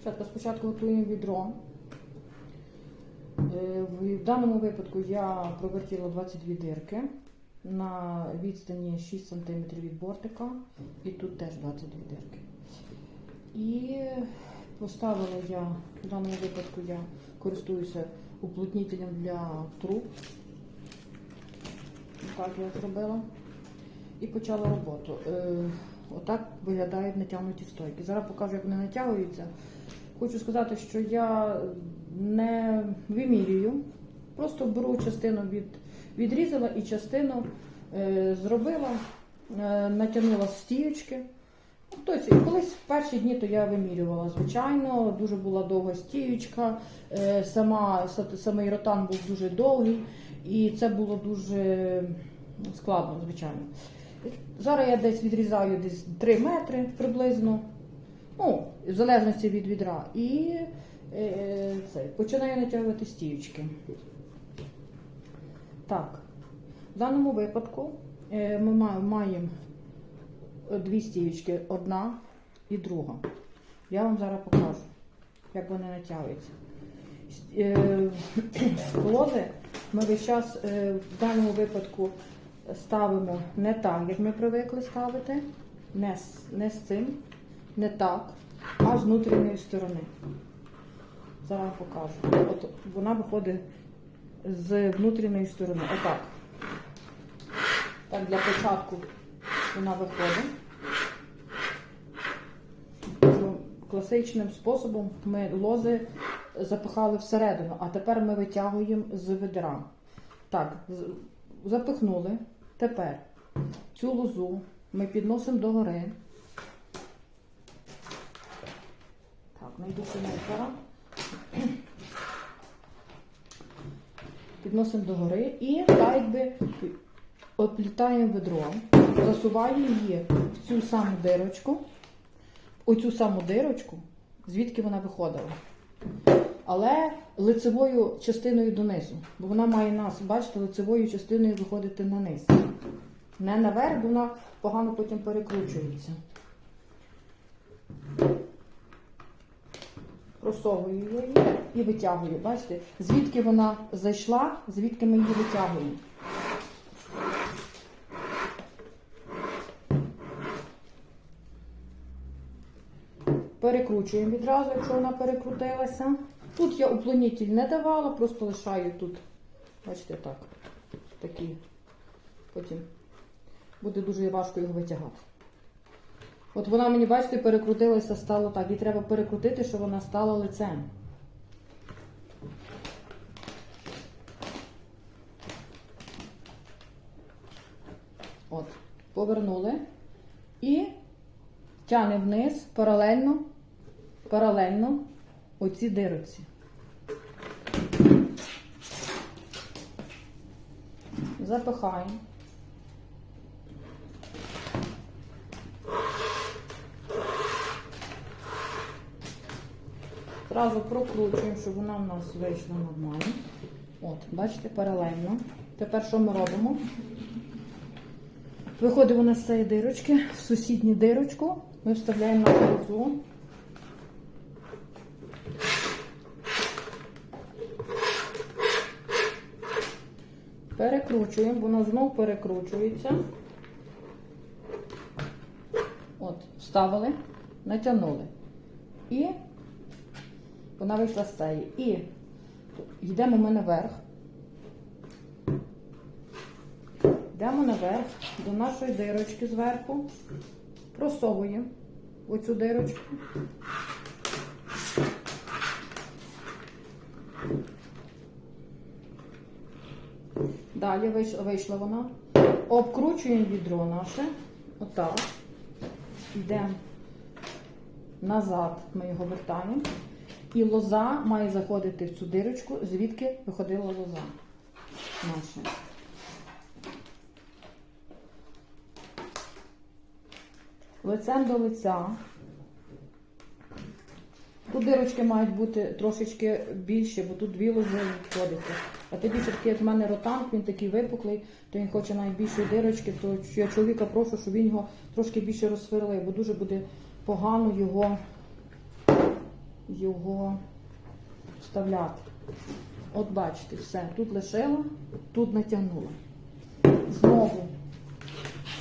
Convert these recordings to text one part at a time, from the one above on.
Спочатку, спочатку готуємо відро. Е, В даному випадку я провертіла 22 дирки на відстані 6 см від бортика, і тут теж 22 дирки. І поставила я, в даному випадку я користуюся уплотнителем для труб. Так я зробила. І почала роботу. Отак виглядають натягнуті стойки. Зараз покажу, як вони натягуються. Хочу сказати, що я не вимірюю, просто беру частину від, відрізала і частину е, зробила, е, натягнула стіючки. Тобто, колись в перші дні то я вимірювала, звичайно, дуже була довга стіючка, е, сама, самий ротан був дуже довгий, і це було дуже складно, звичайно. Зараз я десь відрізаю десь 3 метри приблизно, ну, в залежності від відра, і е, це, починаю натягувати стіючки. Так, в даному випадку е, ми ма- маємо дві стіючки, одна і друга. Я вам зараз покажу, як вони натягуються. Е, Лози ми весь час е, в даному випадку ставимо не так, як ми привикли ставити, не, з- не з цим, не так, а з внутрішньої сторони. Зараз покажу. От вона виходить з внутрішньої сторони. Отак. Так, для початку вона виходить. Ну, Класичним способом ми лози запихали всередину, а тепер ми витягуємо з ведра. Так, запихнули. Тепер цю лозу ми підносимо догори. Так, знайду синекера. Підносимо догори і так якби оплітаємо ведро, засуваємо її в цю саму дирочку, оцю саму дирочку, звідки вона виходила. Але лицевою частиною донизу. Бо вона має нас, бачите, лицевою частиною виходити на низ. Не наверх, вона погано потім перекручується. Просовую її і витягую. Бачите, звідки вона зайшла, звідки ми її витягуємо. Перекручуємо відразу, якщо вона перекрутилася. Тут я уплонітель не давала, просто лишаю тут, бачите, так, такі. Потім буде дуже важко його витягати. От вона мені, бачите, перекрутилася, стало так. Їй треба перекрутити, щоб вона стала лицем. От, повернули і тягне вниз паралельно, паралельно оці дирочці. Запихаємо. Зразу прокручуємо, щоб вона в нас вийшла нормально. От, бачите, паралельно. Тепер що ми робимо? Виходить вона з цієї дирочки, в сусідню дирочку. Ми вставляємо на лозу. Перекручуємо, воно знов перекручується. От, вставили, натягнули. І вона вийшла з цієї. І йдемо ми наверх. Йдемо наверх до нашої дирочки зверху, просовуємо оцю дирочку. Далі вийшла, вийшла вона. Обкручуємо відро наше. Отак. Йдемо назад, ми його вертаємо. І лоза має заходити в цю дирочку, звідки виходила лоза наша. лицем до лиця. Тут дирочки мають бути трошечки більші, бо тут дві лози відходиться. А тим більше такий, в мене ротанг, він такий випуклий, то він хоче найбільшої дирочки, то я чоловіка прошу, щоб він його трошки більше розсверлив, бо дуже буде погано його його вставляти. От бачите, все. Тут лишила, тут натягнула. Знову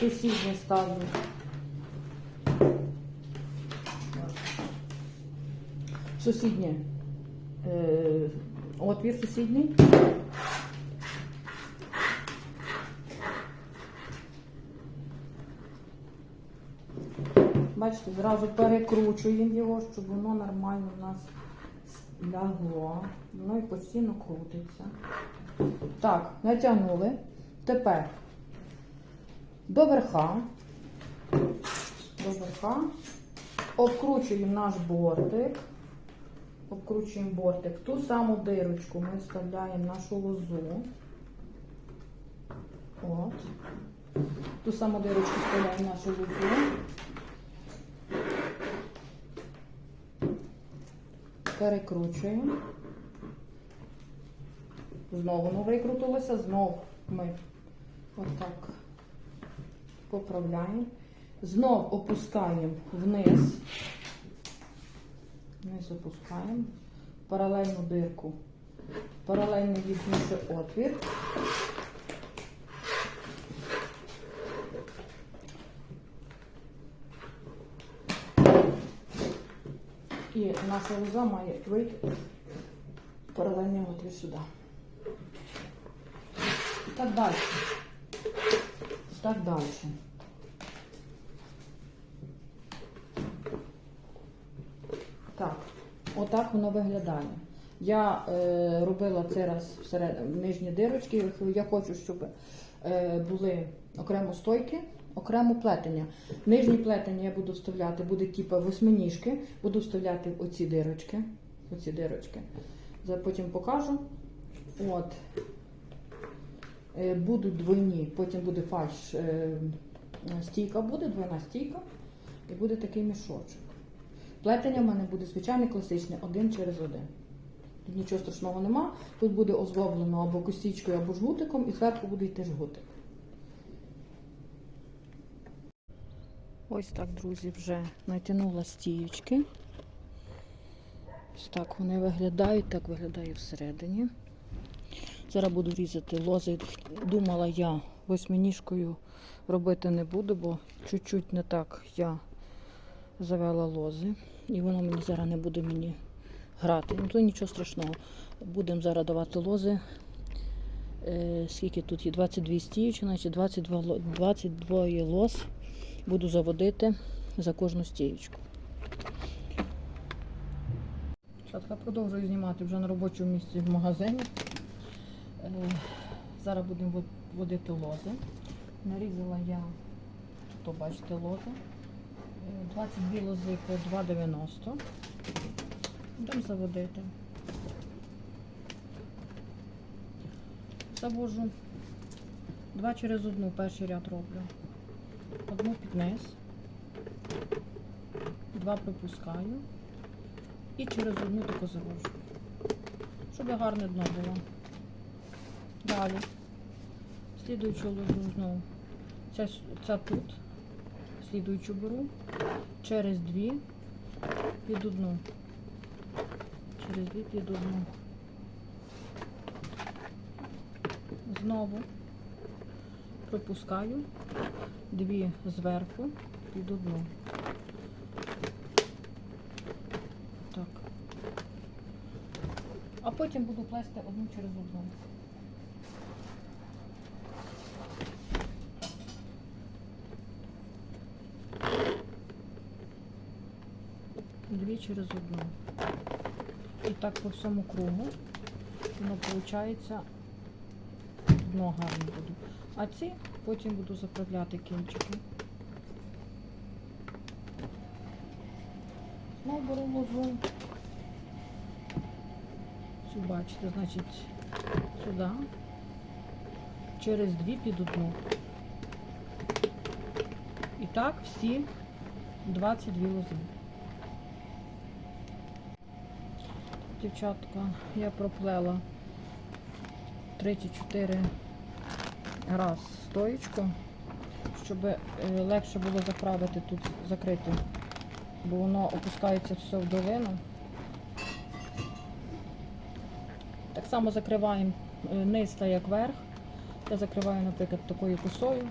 сусіднє ставлю. Сусіднє. Е, отвір сусідній. Бачите, зразу перекручуємо його, щоб воно нормально в нас лягло. Воно і постійно крутиться. Так, натягнули. Тепер до верха. До верха. Обкручуємо наш бортик. Обкручуємо бортик. Ту саму дирочку ми вставляємо нашу лозу. От. Ту саму дирочку вставляємо нашу лозу. Перекручуємо. Знову воно викрутилося, знову ми отак поправляємо. Знов опускаємо вниз. Вниз опускаємо. Паралельну дирку. Паралельно відміше отвір. І наша лоза має вийти паралельний отвір сюди. І так далі. І так далі. Так, отак воно виглядає. Я е, робила це раз всеред нижні дирочки. Я хочу, щоб е, були окремо стойки, окремо плетення. Нижні плетення я буду вставляти, буде типу восьминіжки, буду вставляти оці дирочки. Оці дирочки. Потім покажу. От. Е, Будуть двойні, потім буде фальш. е, Стійка буде, двойна стійка, і буде такий мішочок. Плетення в мене буде звичайне класичне, один через один. Тут нічого страшного нема. Тут буде озлоблено або костічкою, або жгутиком, і зверху буде йти жгутик. Ось так, друзі, вже натягнула стіючки. Ось так вони виглядають, так виглядає всередині. Зараз буду різати лози. Думала я восьминіжкою робити не буду, бо чуть-чуть не так я завела лози. І воно мені зараз не буде мені грати. Ну, то нічого страшного. Будемо зараз давати лози. Е, скільки тут є? 22 стіючі, значить 22, 22 лоз буду заводити за кожну стіючку. Шатка продовжую знімати вже на робочому місці в магазині. Е, Зараз будемо водити лози. Нарізала я, то бачите, лози. Е, 22 лози по 2,90. Будемо заводити. Завожу. Два через одну перший ряд роблю. Одну під низ. Два пропускаю. І через одну таку завожу. Щоб гарне дно було. Далі. Слідуючу ложу знову. Ця, ця тут. Слідуючу беру. Через дві під одну. Через дві під одну. Знову пропускаю дві зверху під одну. Так. А потім буду плести одну через одну. Дві через одну. І так по всьому кругу. Воно виходить дно гарне буде. А ці потім буду заправляти кінчики. Знову беру лозу. Цю бачите, значить, сюди. Через дві під одну. І так всі 22 лози. Дівчатка, я проплела 3-4 раз стоєчку, щоб е, легше було заправити тут закрити, бо воно опускається все в долину. Так само закриваємо е, низ та як верх. Я закриваю, наприклад, такою косою.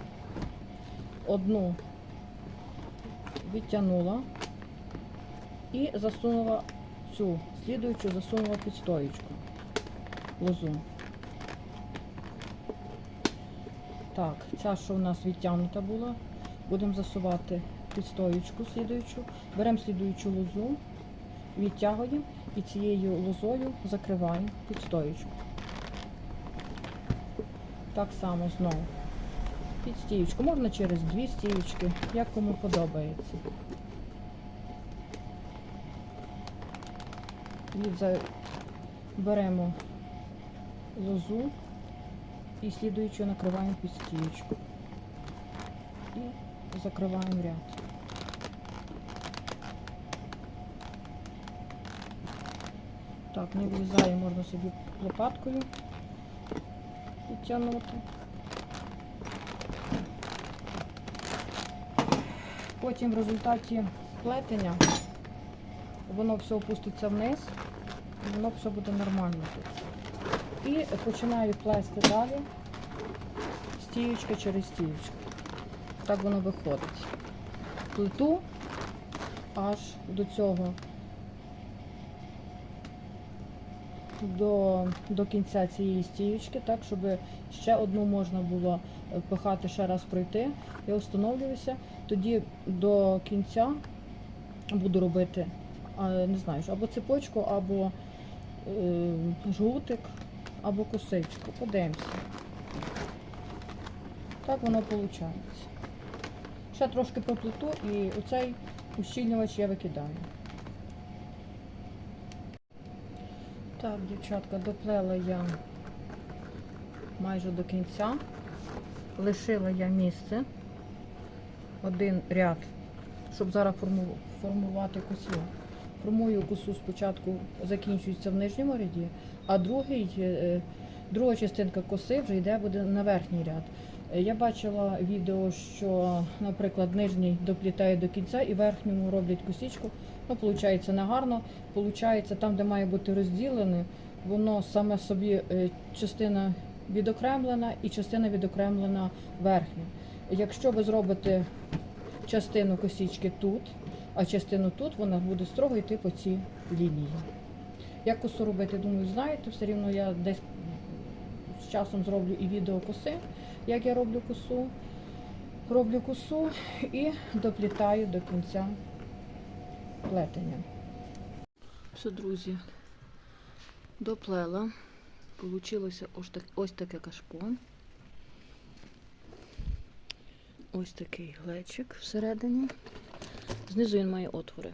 Одну відтягнула і засунула цю, слідуючу засунула під стоєчку лозу. Так, ця, що у нас відтягнута була, будемо засувати під стоєчку слідуючу. Беремо слідуючу лозу, відтягуємо і цією лозою закриваємо під стоєчку. Так само знову. Під стіючку. Можна через дві стіючки, як кому подобається. Беремо лозу і слідуючу накриваємо під стіючку. І закриваємо ряд. Так, не влізає, можна собі лопаткою підтягнути. Потім в результаті плетення воно все опуститься вниз, і воно все буде нормально тут. І починаю плести далі стіючка через стіючку. Так воно виходить. Плету аж до цього, до, до кінця цієї стіючки, так, щоб ще одну можна було пихати, ще раз пройти. Я встановлююся, тоді до кінця буду робити, не знаю, або цепочку, або е, жгутик, або косичку. Подивимося. Так воно виходить. Ще трошки проплету і оцей ущільнювач я викидаю. Так, дівчатка, доплела я майже до кінця. Лишила я місце, один ряд, щоб зараз форму- формувати Формую косу спочатку закінчується в нижньому ряді, а другий, е, друга частинка коси вже йде буде на верхній ряд. Е, Я бачила відео, що, наприклад, нижній доплітає до кінця і верхньому роблять косичку. Ну, виходить, не гарно. Получається, там, де має бути розділене, воно саме собі е, частина відокремлена і частина відокремлена верхня. Якщо ви зробите частину косічки тут, а частину тут, вона буде строго йти по цій лінії. Як косу робити, думаю, знаєте, все рівно я десь з часом зроблю і відео коси, як я роблю косу. Роблю косу і доплітаю до кінця плетення. Все, друзі, доплела. Получилося ось, так, ось таке кашпо. Ось такий глечик всередині. Знизу він має отвори.